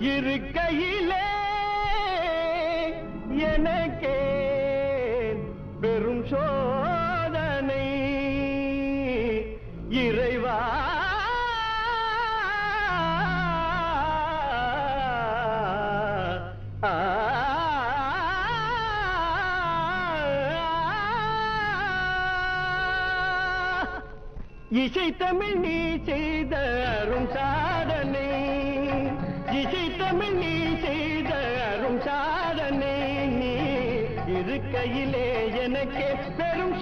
இருக்கையிலே எனக்கே பெரும் சோதனை இறைவா இசை தமிழ் நீ செய்த அருண் இருக்கையிலே எனக்கே பெரும்